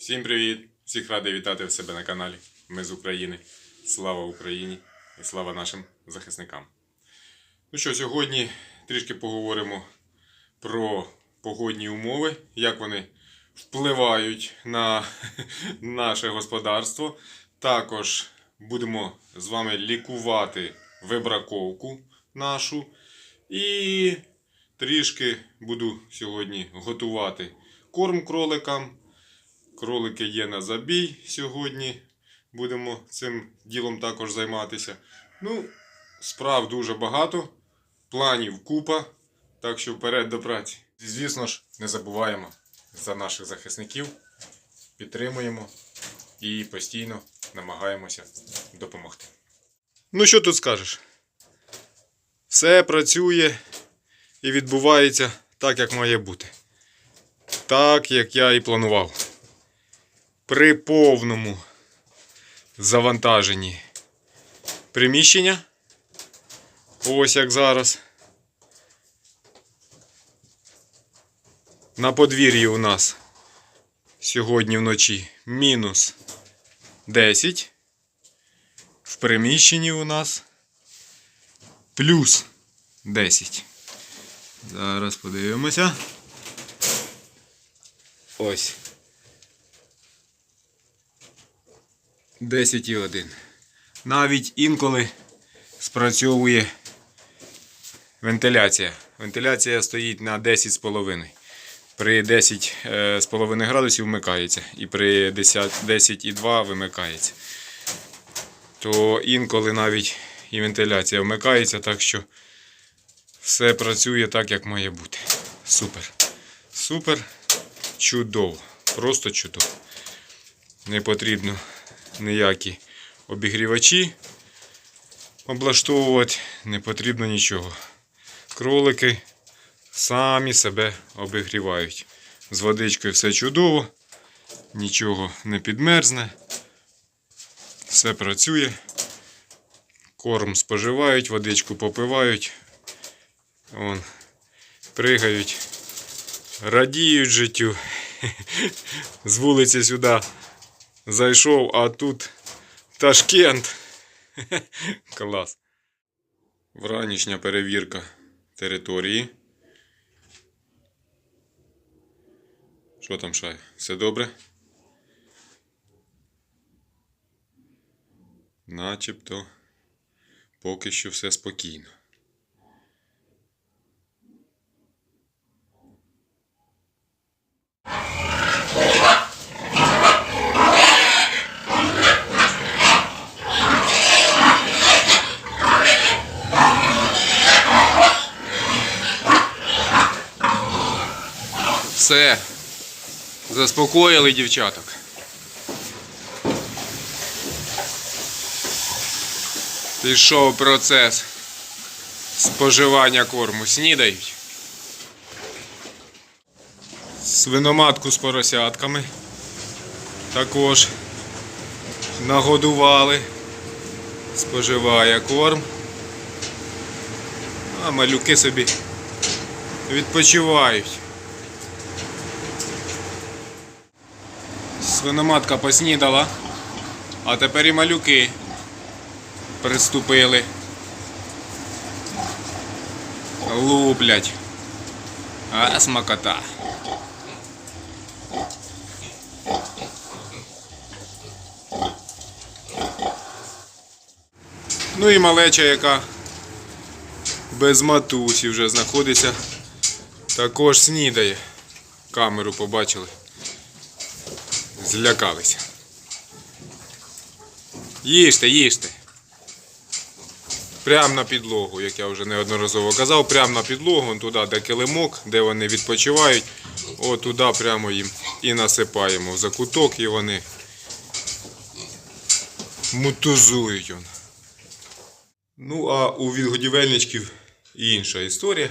Всім привіт! Всіх радий вітати в себе на каналі. Ми з України. Слава Україні і слава нашим захисникам. Ну що, сьогодні трішки поговоримо про погодні умови, як вони впливають на наше господарство. Також будемо з вами лікувати вибраковку нашу. І трішки буду сьогодні готувати корм кроликам. Кролики є на забій сьогодні. Будемо цим ділом також займатися. Ну, справ дуже багато, планів купа. Так що вперед до праці. Звісно ж, не забуваємо за наших захисників, підтримуємо і постійно намагаємося допомогти. Ну, що тут скажеш? Все працює і відбувається так, як має бути. Так, як я і планував при повному завантаженні приміщення. Ось як зараз. На подвір'ї у нас сьогодні вночі мінус 10. В приміщенні у нас плюс 10. Зараз подивимося. Ось. 10,1. Навіть інколи спрацьовує вентиляція. Вентиляція стоїть на 10,5. При 10,5 градусів вмикається. І при 10,2 вимикається. То інколи навіть і вентиляція вмикається, так що все працює так, як має бути. Супер. Супер. Чудово. Просто чудово. Не потрібно ніякі обігрівачі облаштовувати не потрібно нічого. Кролики самі себе обігрівають. З водичкою все чудово, нічого не підмерзне, все працює. Корм споживають, водичку попивають, Вон, пригають, радіють життю. З вулиці сюди Зайшов, а тут Ташкент. Клас. Вранішня перевірка території. Що там, Шай? Все добре? Начебто поки що все спокійно. Все. Заспокоїли дівчаток. Пішов процес споживання корму. Снідають. Свиноматку з поросятками. Також нагодували. Споживає корм. А малюки собі відпочивають. Свиноматка поснідала, а тепер і малюки приступили. Луплять. А смакота. Ну і малеча, яка без матусі вже знаходиться, також снідає. Камеру побачили злякалися. Їжте, їжте. Прямо на підлогу, як я вже неодноразово казав, прямо на підлогу, туди, де килимок, де вони відпочивають, от туди прямо їм і насипаємо в закуток і вони мутузують. Ну, а у відгодівельничків інша історія.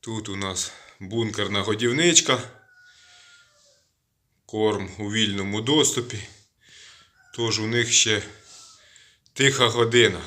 Тут у нас бункерна годівничка корм у вільному доступі. Тож у них ще тиха година.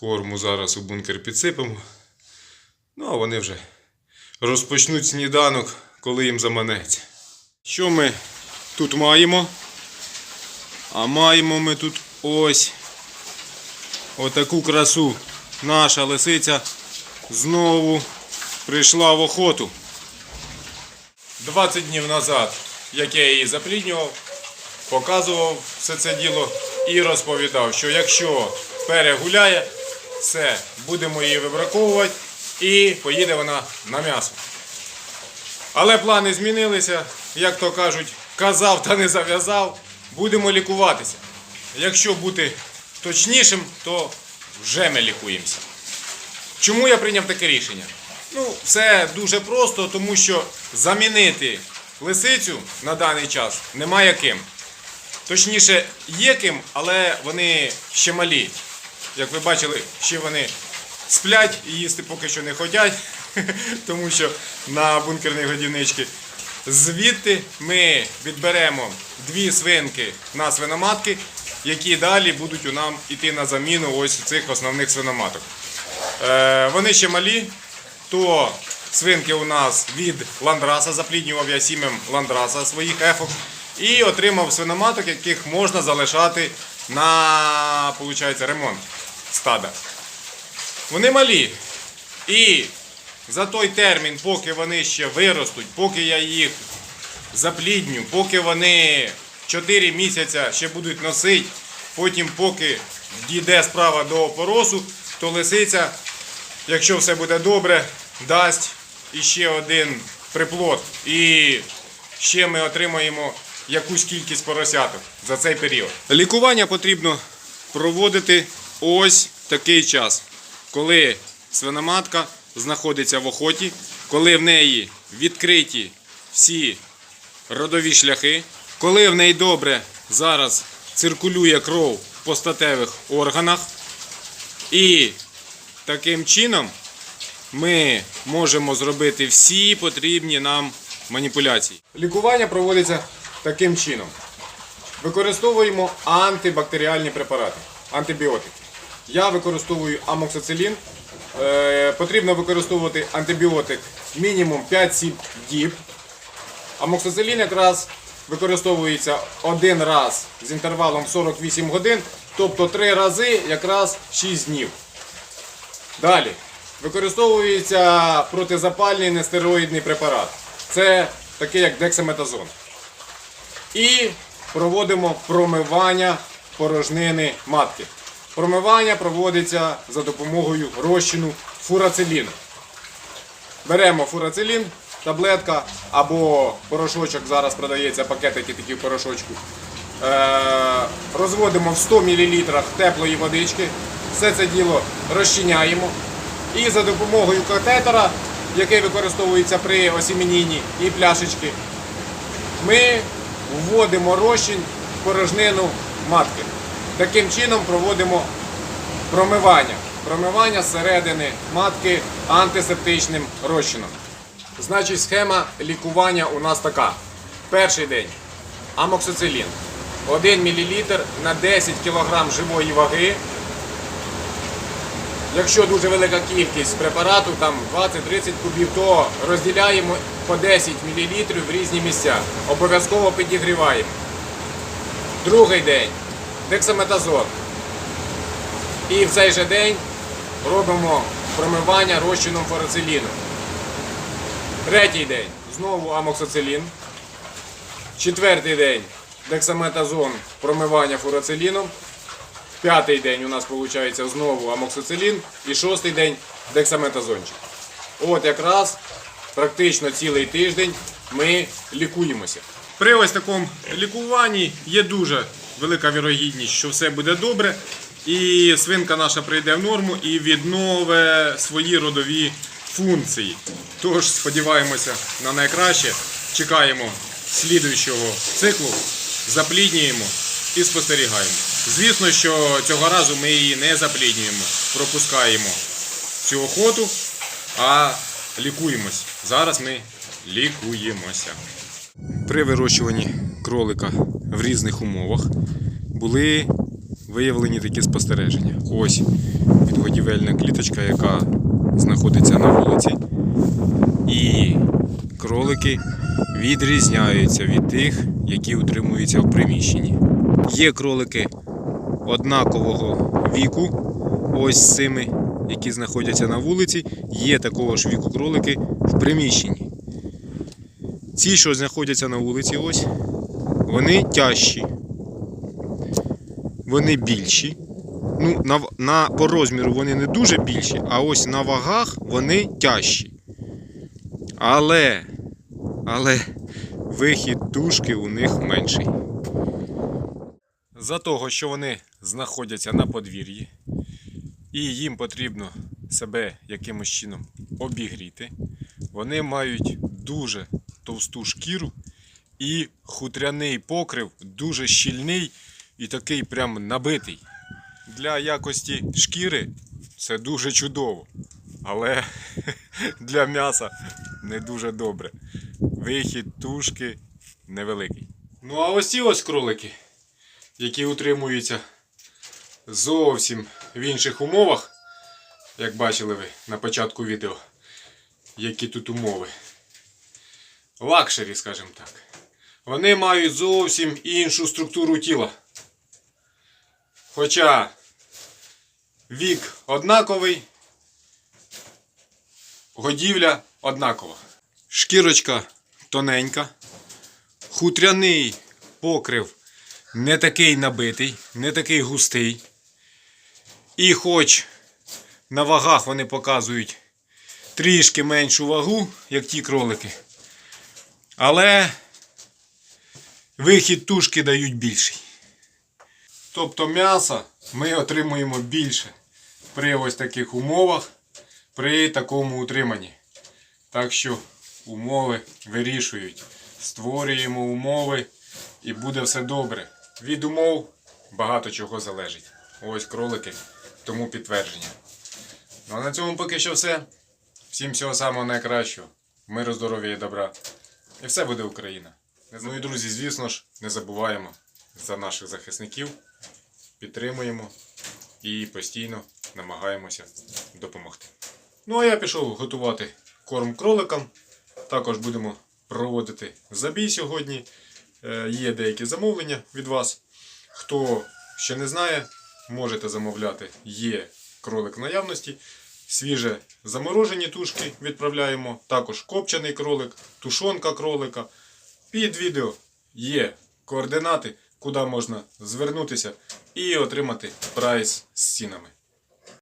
Корму зараз у бункер підсипемо. Ну, а вони вже розпочнуть сніданок, коли їм заманеться. Що ми тут маємо? А маємо ми тут ось отаку красу. Наша лисиця знову прийшла в охоту. 20 днів назад, як я її запліднював, показував все це діло і розповідав, що якщо перегуляє, все, будемо її вибраковувати і поїде вона на м'ясо. Але плани змінилися, як то кажуть, казав та не зав'язав, будемо лікуватися. Якщо бути точнішим, то вже ми лікуємося. Чому я прийняв таке рішення? Ну, все дуже просто, тому що замінити лисицю на даний час немає ким. Точніше, є ким, але вони ще малі. Як ви бачили, ще вони сплять і їсти поки що не хочуть, тому що на бункерній годівничці. Звідти ми відберемо дві свинки на свиноматки, які далі будуть у нам іти на заміну ось цих основних свиноматок. Е, вони ще малі, то свинки у нас від ландраса, запліднював я сімем ландраса своїх ефок. І отримав свиноматок, яких можна залишати на получається, ремонт стада. Вони малі. І за той термін, поки вони ще виростуть, поки я їх заплідню, поки вони 4 місяця ще будуть носити, потім поки дійде справа до опоросу, то лисиця, якщо все буде добре, дасть іще один приплод. І ще ми отримаємо якусь кількість поросяток за цей період. Лікування потрібно проводити ось такий час, коли свиноматка знаходиться в охоті, коли в неї відкриті всі родові шляхи, коли в неї добре зараз циркулює кров по статевих органах, і таким чином ми можемо зробити всі потрібні нам маніпуляції. Лікування проводиться таким чином. Використовуємо антибактеріальні препарати, антибіотики. Я використовую амоксицилін. Е, потрібно використовувати антибіотик мінімум 5-7 діб. Амоксицилін якраз використовується один раз з інтервалом 48 годин, тобто 3 рази якраз 6 днів. Далі. Використовується протизапальний нестероїдний препарат. Це такий як дексаметазон. І проводимо промивання порожнини матки. Промивання проводиться за допомогою розчину фурациліну. Беремо фурацилін, таблетка або порошочок, зараз продається пакетики такі в порошочку. Е, розводимо в 100 мл теплої водички, все це діло розчиняємо. І за допомогою катетера, який використовується при осімінінні і пляшечки, ми вводимо розчин в порожнину матки. Таким чином проводимо промивання. Промивання зсередини матки антисептичним розчином. Значить, схема лікування у нас така. Перший день амоксицилін. 1 мл на 10 кг живої ваги. Якщо дуже велика кількість препарату, там 20-30 кубів, то розділяємо по 10 мл в різні місця. Обов'язково підігріваємо. Другий день дексаметазон. І в цей же день робимо промивання розчином фурациліну. Третій день знову амоксицилін. Четвертий день дексаметазон промивання фурациліном. П'ятий день у нас виходить знову амоксицилін. І шостий день дексаметазончик. От якраз практично цілий тиждень ми лікуємося. При ось такому лікуванні є дуже велика вірогідність, що все буде добре. І свинка наша прийде в норму і відновить свої родові функції. Тож сподіваємося на найкраще. Чекаємо слідуючого циклу, запліднюємо і спостерігаємо. Звісно, що цього разу ми її не запліднюємо, пропускаємо цю охоту, а лікуємось. Зараз ми лікуємося. При вирощуванні кролика в різних умовах були виявлені такі спостереження. Ось відгодівельна кліточка, яка знаходиться на вулиці. І кролики відрізняються від тих, які утримуються в приміщенні. Є кролики однакового віку, ось цими, які знаходяться на вулиці, є такого ж віку кролики в приміщенні. Ці, що знаходяться на вулиці, ось, вони тяжчі, вони більші. Ну, на, на, по розміру вони не дуже більші, а ось на вагах вони тяжчі. Але, але вихід тушки у них менший. За того, що вони знаходяться на подвір'ї, і їм потрібно себе якимось чином обігріти, вони мають дуже товсту шкіру і хутряний покрив дуже щільний і такий прям набитий. Для якості шкіри це дуже чудово, але для м'яса не дуже добре. Вихід тушки невеликий. Ну а ось ці ось кролики, які утримуються зовсім в інших умовах, як бачили ви на початку відео, які тут умови. Лакшері, скажімо так. Вони мають зовсім іншу структуру тіла. Хоча вік однаковий, годівля однакова. Шкірочка тоненька, хутряний покрив не такий набитий, не такий густий. І хоч на вагах вони показують трішки меншу вагу, як ті кролики, але вихід тушки дають більший. Тобто м'яса ми отримуємо більше при ось таких умовах, при такому утриманні. Так що умови вирішують. Створюємо умови і буде все добре. Від умов багато чого залежить. Ось кролики, тому підтвердження. Ну а на цьому поки що все. Всім всього самого найкращого. Миру, здоров'я і добра. І все буде Україна. Ну і друзі, звісно ж, не забуваємо за наших захисників, підтримуємо і постійно намагаємося допомогти. Ну а я пішов готувати корм кроликам. Також будемо проводити забій сьогодні. Е, Є деякі замовлення від вас. Хто ще не знає, можете замовляти. Є кролик в наявності. Свіже заморожені тушки відправляємо. Також копчений кролик, тушонка кролика. Під відео є координати, куди можна звернутися і отримати прайс з цінами.